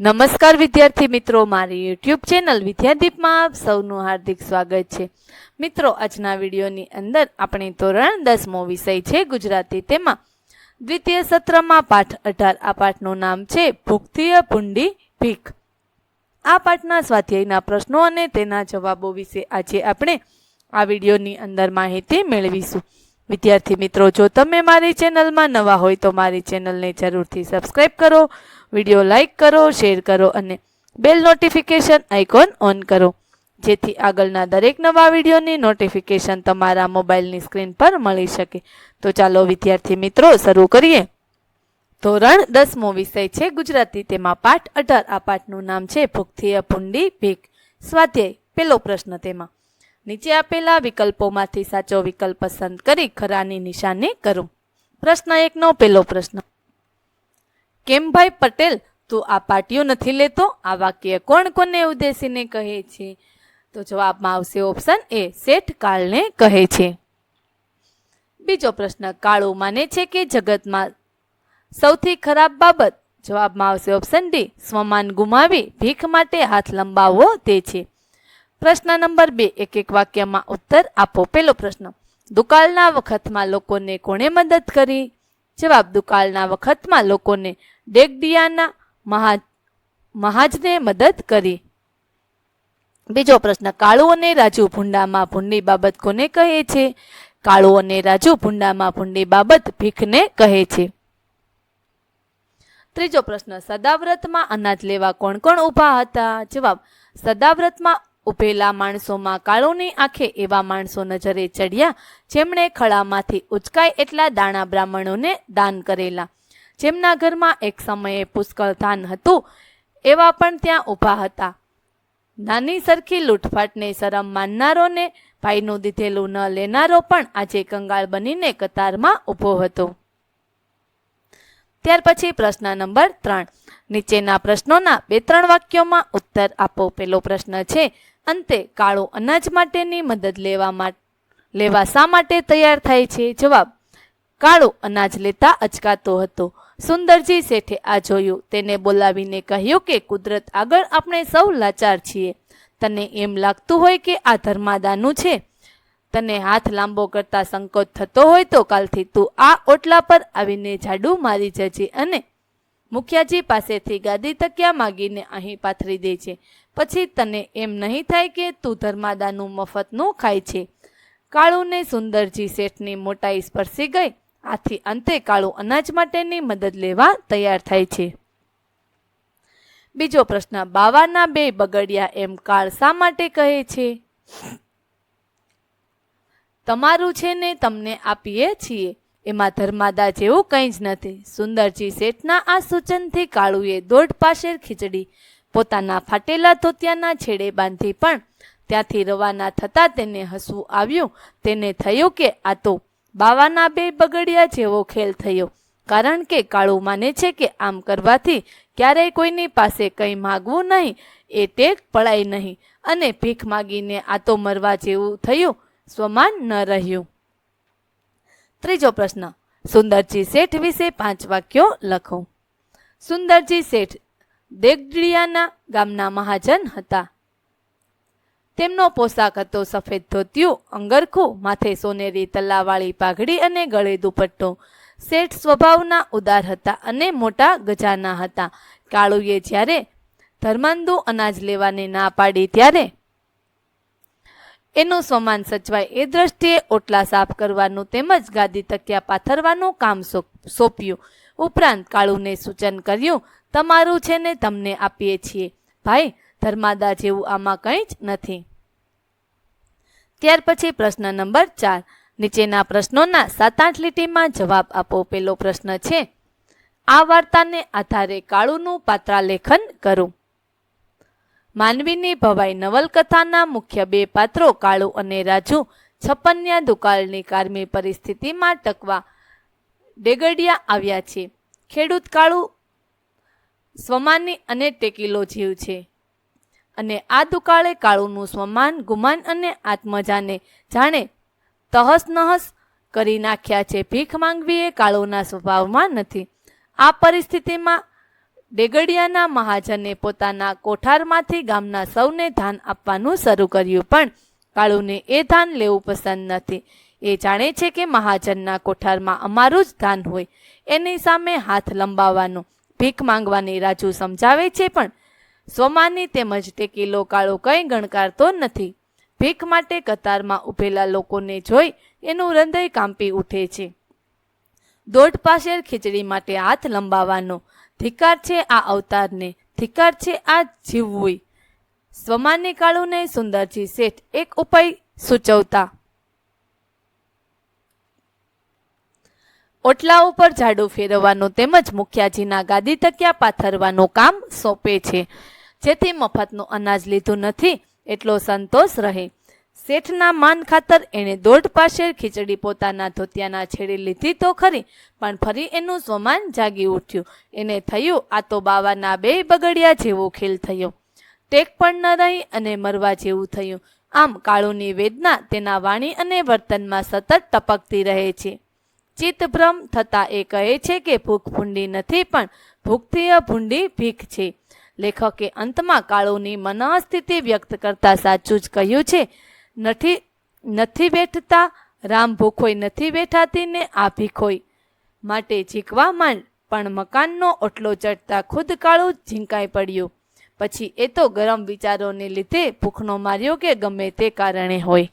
નમસ્કાર વિદ્યાર્થી મિત્રો, મારી યુટ્યુબ ચેનલ વિદ્યાદીપમાં આપ સૌનું હાર્દિક સ્વાગત છે. મિત્રો, આજના વિડીયોની અંદર આપણે ધોરણ દસમો વિષય છે, ગુજરાતી તેમાં. દ્વિતીય સત્રમાં પાઠ અઢાર, આ પાઠનું નામ છે, ભુક્તિય ભૂંડી ભીખ. આ પાઠના સ્વાધ્યાયના પ્રશ્નો અને તેના જવાબો વિશે આજે આપણે આ વિડીયોની અંદર માહિતી મેળવીશું. વિદ્યાર્થી મિત્રો, જો તમે મારી ચેનલમાં નવા હોય તો મારી ચેનલને જરૂરથી સબસ્ક્રાઈબ કરો. વીડિયો લાઇક કરો, શેર કરો અને બેલ નોટિફિકેશન આઇકોન ઓન કરો. જેથી આગળના દરેક નવા વિડીયોની નોટિફિકેશન તમારા મોબાઈલની સ્ક્રીન પર મળી શકે. તો ચાલો, વિદ્યાર્થી મિત્રો, શરૂ કરીએ. ધોરણ દસમો વિષય છે ગુજરાતી. તેમાં પાઠ અઢાર. આ પાઠનું નામ છે ભૂખથી ભૂંડી ભીખ. સ્વાધ્યાય. પેલો પ્રશ્ન તેમાં. નીચે આપેલા વિકલ્પોમાંથી સાચો વિકલ્પ પસંદ કરી ખરાની નિશાની કરો. પ્રશ્ન એકનો, પેલો પ્રશ્ન. કેમ ભાઈ પટેલ? તું આ પાટિયો નથી લેતો? આ વાક્ય કોણ કોને ઉદ્દેશીને કહે છે? તો જવાબમાં આવશે ઓપ્શન એ શેઠ કાળને કહે છે. બીજો પ્રશ્ન, કાળો માને છે કે જગતમાં સૌથી ખરાબ બાબત? જવાબમાં આવશે ઓપ્શન ડી સ્વમાન ગુમાવી ભીખ માટે હાથ લંબાવવો તે છે. પ્રશ્ન નંબર બે, એક એક વાક્યમાં ઉત્તર આપો. પહેલો પ્રશ્ન, દુકાળના વખતમાં લોકોને કોણે મદદ કરી? જવાબ, દુકાળના વખતમાં લોકોને ડેગડિયાના મહાજ મહાજને મદદ કરી. બીજો પ્રશ્ન, કાળુ અને રાજુ ભૂંડામાં ભૂંડી બાબત કોને કહે છે? કાળુ અને રાજુ ભૂંડામાં ભૂંડી બાબત ભીખને કહે છે. ત્રીજો પ્રશ્ન, સદાવ્રતમાં અનાજ લેવા કોણ કોણ ઊભા હતા? જવાબ, સદાવ્રતમાં ઉભેલા માણસોમાં કાળોની આંખે એવા માણસો નજરે ચડ્યા, જેમણે ખળામાંથી ઉચકાય એટલા દાણા બ્રાહ્મણોને દાન કરેલા. જેમના ઘરમાં એક સમયે પુષ્કળ ધાન હતું, એવા પણ ત્યાં ઊભા હતા. નાની સરખી લૂંટફાટને શરમ માનનારોને, ભાઈનું દીધેલું ન લેનારો પણ આજે કંગાળ બનીને કતારમાં ઊભો હતો. ત્યાર પછી પ્રશ્ન નંબર ત્રણ. નીચેના પ્રશ્નોના બે ત્રણ વાક્યોમાં ઉત્તર આપો. પેલો પ્રશ્ન છે, અંતે કાળો અનાજ માટેની મદદ લેવા લેવા શા માટે તૈયાર થાય છે? જવાબ, કાળો અનાજ લેતા અચકાતો હતો. સુંદરજી શેઠે આ જોયું. તેને બોલાવીને કહ્યું કે, કુદરત, આગળ આપણે સૌ લાચાર છીએ. તને એમ લાગતું હોય કે આ ધર્માદાનું છે. તને હાથ લાંબો કરતા સંકોચ થતો હોય તો કાલથી તું આ ઓટલા પર આવીને ઝાડુ મારી જજે અને મુખિયાજી પાસેથી ગાદી તકિયા માગીને અહીં પાથરી દે છે. પછી તને એમ નહીં થાય કે તું ધર્માદાનું મફતનું ખાય છે. કાળુને સુંદરજી શેઠની મોટાઈ સ્પર્શી ગઈ. આથી અંતે કાળું અનાજ માટેની મદદ લેવા તૈયાર થાય છે. બીજો પ્રશ્ન, બાવાના બે બગડ્યા એમ કાળ શા માટે કહે છે? તમારું છે ને તમને આપીએ છીએ. એમાં ધર્માદા જેવું કંઈ જ નથી. સુંદરજી શેઠના આ સૂચનથી કાળુએ દોઢ પાશેર ખીચડી પોતાના ફાટેલા ધોતિયાના છેડે બાંધી પણ ત્યાંથી રવાના થતાં તેને હસવું આવ્યું. તેને થયું કે આ તો બાવાના બે બગડિયા જેવો ખેલ થયો. કારણ કે કાળુ માને છે કે આમ કરવાથી ક્યારેય કોઈની પાસે કંઈ માગવું નહીં, એ ટેક પડાય નહીં. અને ભીખ માગીને આ તો મરવા જેવું થયું, સ્વમાન ન રહ્યું. ત્રીજો પ્રશ્ન, સુંદરજી શેઠ વિશે પાંચ વાક્યો લખો. સુંદરજી શેઠ દેગડિયાના ગામના મહાજન હતા. તેમનો પોશાક હતો સફેદ ધોતિયું, અંગરખું, માથે સોનેરી તલ્લાવાળી પાઘડી અને ગળે દુપટ્ટો. શેઠ સ્વભાવના ઉદાર હતા અને મોટા ગજાના હતા. કાળુએ જ્યારે ધર્માંદુ અનાજ લેવાને ના પાડી ત્યારે એનું સ્વમાન સચવાય એ દ્રષ્ટિએ ઓટલા સાફ કરવાનું તેમજ ગાદી તકિયા પાથરવાનું કામ સોંપ્યું. ઉપરાંત કાળુને સૂચન કર્યું, તમારું છે ને તમને આપીએ છીએ. ભાઈ ધર્માદા જેવું આમાં કંઈ જ નથી. ત્યાર પછી પ્રશ્ન નંબર ચાર. નીચેના પ્રશ્નોના સાત આઠ લીટીમાં જવાબ આપો. પેલો પ્રશ્ન છે, આ વાર્તાને આધારે કાળુનું પાત્રાલેખન કરો. માનવીની ભવાઈ નવલકથાના મુખ્ય બે પાત્રો કાળુ અને રાજુ છપ્પનિયા દુકાળની કારમી પરિસ્થિતિમાં ટકવા ડેગડિયા આવ્યા છે. ખેડૂત કાળુ સ્વમાની અને ટેકીલો જીવ છે. અને આ દુકાળે કાળુનું સ્વમાન, ગુમાન અને આત્મજાને જાણે તહસ નહસ કરી નાખ્યા છે. ભીખ માંગવી એ કાળુના સ્વભાવમાં નથી. આ પરિસ્થિતિમાં ડેગડિયાના મહાજને પોતાના કોઠારમાંથી ગામના સૌને ધાન આપવાનું શરૂ કર્યું, પણ કાળુને એ ધાન લેવું પસંદ નથી. એ જાણે છે કે મહાજનના કોઠારમાં અમારું જ ધાન હોય. એની સામે હાથ લંબાવવાનો, ભીખ માંગવાની રાજુ સમજાવે છે, પણ સોમાની તેમજ તે કાળો કંઈ ગણકારતો નથી. ભીખ માટે કતારમાં ઊભેલા લોકોને જોઈ એનું હૃદય કાંપી ઉઠે છે. દોઢ પાસેર ખીચડી માટે હાથ લંબાવવાનો. ધિકાર છે આ અવતારને, ધિકાર છે આ જીવવું. સ્વમાન્ય કાળુને સુંદરજી શેઠ એક ઉપાય સૂચવતા. ઓટલા ઉપર ઝાડુ ફેરવવાનું તેમજ મુખિયાજીના ગાદી તકિયા પાથરવાનું કામ સોંપે છે. જેથી મફતનું અનાજ લીધું નથી, એટલો સંતોષ રહે. શેઠના માન ખાતર એણે દોઢ પાસે ખીચડી પોતાના ધોતિયાના છેડે લીધી તો ખરી, પણ ફરી એનું સ્વમાન જાગી ઉઠ્યું. એને થયું, આ તો બાવાના બે બગડિયા જેવો ખેલ થયો. ટેક પણ ન રહી અને મરવા જેવું થયું. આમ કાળુની વેદના તેના વાણી અને વર્તનમાં સતત ટપકતી રહે છે. ચિત્તભ્રમ થતા એ કહે છે કે ભૂખ ભૂંડી નથી, પણ ભૂખથી ભૂંડી ભીખ છે. લેખકે અંતમાં કાળુની મનઃસ્થિતિ વ્યક્ત કરતા સાચું જ કહ્યું છે. નથી નથી બેઠતા, રામ ભૂખોઈ નથી બેઠાતી ને આ ભીખોઈ માટે ઝીકવા માંડ, પણ મકાનનો ઓટલો ચડતા ખુદ કાળું ઝીંકાઈ પડ્યું. પછી એ તો ગરમ વિચારોને લીધે ભૂખનો માર્યો કે ગમે તે કારણે હોય.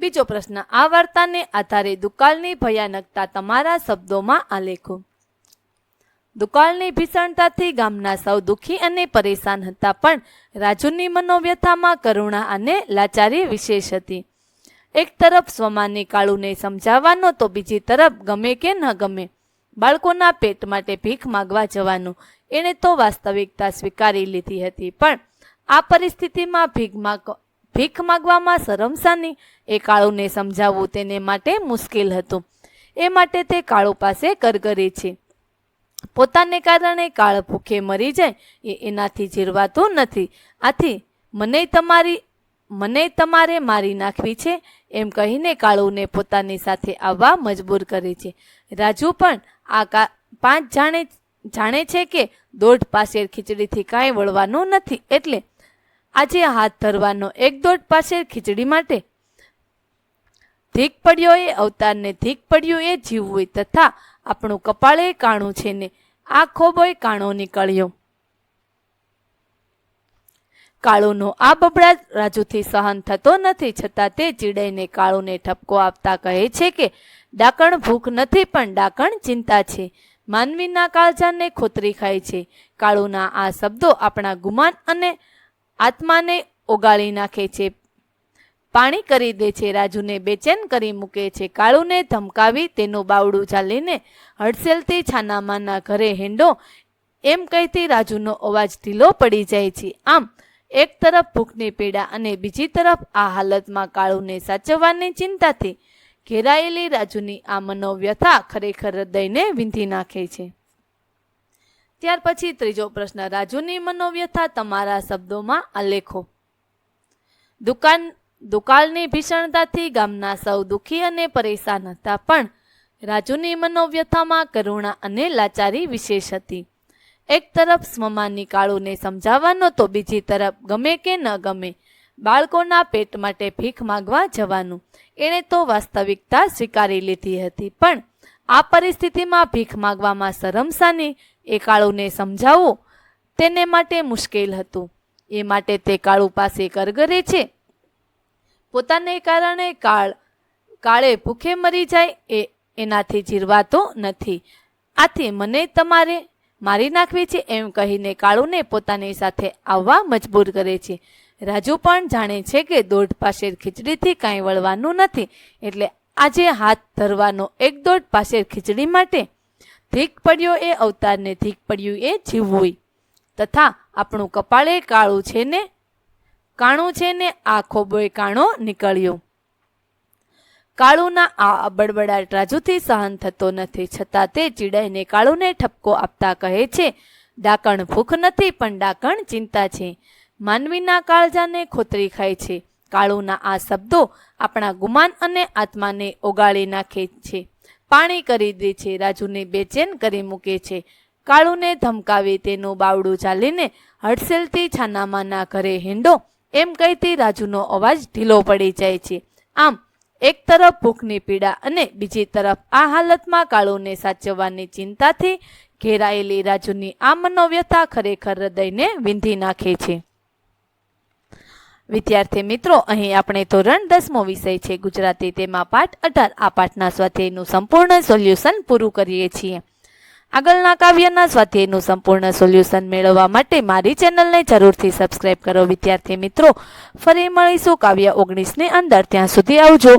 બીજો પ્રશ્ન, આ વાર્તાને આધારે દુકાળની ભયાનકતા તમારા શબ્દોમાં આલેખો. દુકાળની ભીષણતાથી ગામના સૌ દુઃખી અને પરેશાન હતા, પણ રાજુની મનોવ્યથામાં કરુણા અને લાચારી વિશેષ હતી. એક તરફ સ્વમાની કાળુને સમજાવવાનો તો બીજી તરફ ગમે કે ન ગમે, બાળકોના પેટ માટે ભીખ માગવા જવાનું, એણે તો વાસ્તવિકતા સ્વીકારી લીધી હતી, પણ આ પરિસ્થિતિમાં ભીખ માગ, ભીખ માગવામાં શરમસાની એ કાળુને સમજાવવું તેને માટે મુશ્કેલ હતું. એ માટે તે કાળુ પાસે કરગરે છે. પોતાને કારણે કાળ ભૂખે મરી જાય, એ એનાથી જીરવાતું નથી. આથી મને તમારી, મને તમારે મારી નાખવી છે, એમ કહીને કાળુને પોતાની સાથે આવવા મજબૂર કરે છે. રાજુ પણ આ પાંચ જાણે જાણે છે કે દોઢ પાસેર ખીચડીથી કાંઈ વળવાનું નથી, એટલે આજે હાથ ધરવાનો એક દોઢ પાસેર ખીચડી માટે ધીક પડ્યો એ, અવતારને ધીક પડ્યું એ જીવવું તથા આપણું કપાળે કાણું છે ને આ ખોબોય કાણો નીકળ્યો. કાળુનો આ બબડાટ રાજુથી સહન થતો નથી, છતાં તે ચીડાઈને કાળુને ઠપકો આપતા કહે છે કે, ડાકણ ભૂખ નથી, પણ ડાકણ ચિંતા છે. માનવીના કાળજાને ખોતરી ખાય છે. કાળુના આ શબ્દો આપણા ગુમાન અને આત્માને ઓગાળી નાખે છે. પાણી કરી દે છે, રાજુને બેચેન કરી મૂકે છે, કાળુને ધમકાવી તેનું બાવડું ચાલીને હડસેલથી છાનામાના ઘરે હેંડો. એમ કહેતી રાજુનો અવાજ ઢીલો પડી જાય છે. આમ, એક તરફ ભૂખની પીડા અને બીજી તરફ આ હાલતમાં કાળુને સાચવવાની ચિંતાથી ઘેરાયેલી રાજુની આ મનોવ્યથા ખરેખર હૃદયને વિંધી નાખે છે. ત્યાર પછી ત્રીજો પ્રશ્ન, રાજુની મનોવ્યથા તમારા શબ્દોમાં આલેખો. દુકાન દુકાળની ભીષણતાથી ગામના સૌ દુઃખી અને પરેશાન હતા, પણ રાજુની મનોવ્યથામાં કરુણા અને લાચારી વિશેષ હતી. એક તરફ સ્મમાની કાળુને સમજાવવાનો તો બીજી તરફ ગમે કે ન ગમે બાળકોના પેટ માટે ભીખ માગવા જવાનું, એણે તો વાસ્તવિકતા સ્વીકારી લીધી હતી, પણ આ પરિસ્થિતિમાં ભીખ માગવામાં શરમસાની એ કાળુને સમજાવવું તેને માટે મુશ્કેલ હતું. એ માટે તે કાળુ પાસે કરગરે છે. પોતાને કારણે કાળ, કાળે ભૂખે મરી જાય એ એનાથી જીરવાતો નથી. આથી મને તમારે મારી નાખવી છે એમ કહીને કાળુને પોતાની સાથે આવવા મજબૂર કરે છે. રાજુ પણ જાણે છે કે દોઢ પાસેર ખીચડીથી કાંઈ વળવાનું નથી, એટલે આજે હાથ ધરવાનો એક દોઢ પાસે ખીચડી માટે ધીક પડ્યો એ અવતારને ધીક પડ્યું એ જીવવું તથા આપણું કપાળે કાળું છે ને કાણું છે ને આ ખોબોય કાણો નીકળ્યો. કાળુના આ બડબડાટ રાજુથી સહન થતો નથી, છતાં તે ચીડાઈને કાળુને ઠપકો આપતા કહે છે, ડાકણ ભૂખ નથી, પણ ડાકણ ચિંતા છે. માનવીના કાળજાને ખોતરી ખાય છે. કાળુના આ શબ્દો આપણા ગુમાન અને આત્માને ઓગાળી નાખે છે. પાણી કરી દે છે, રાજુને બેચેન કરી મૂકે છે. કાળુને ધમકાવી તેનું બાવડું ચાલીને હડસેલથી છાનામાના ઘરે હેંડો એમ કહેતી રાજુનો અવાજ ઢીલો પડી જાય છે. આમ, એક તરફ ભૂખની પીડા અને બીજી તરફ આ હાલતમાં કાળુને સાચવવાની ચિંતાથી ઘેરાયેલી રાજુની આ મનોવ્યથા ખરેખર હૃદયને વિંધી નાખે છે. વિદ્યાર્થી મિત્રો, અહીં આપણે ધોરણ દસમો વિષય છે ગુજરાતી તેમાં પાઠ અઢાર આ પાઠના સ્વાધ્યાયનું સંપૂર્ણ સોલ્યુશન પૂરું કરીએ છીએ. આગળના કાવ્યના સ્વાધ્યાયનું સંપૂર્ણ સોલ્યુશન મેળવવા માટે મારી ચેનલને જરૂરથી સબસ્ક્રાઇબ કરો વિદ્યાર્થી મિત્રો. ફરી મળીશું કાવ્ય ઓગણીસની અંદર. ત્યાં સુધી આવજો.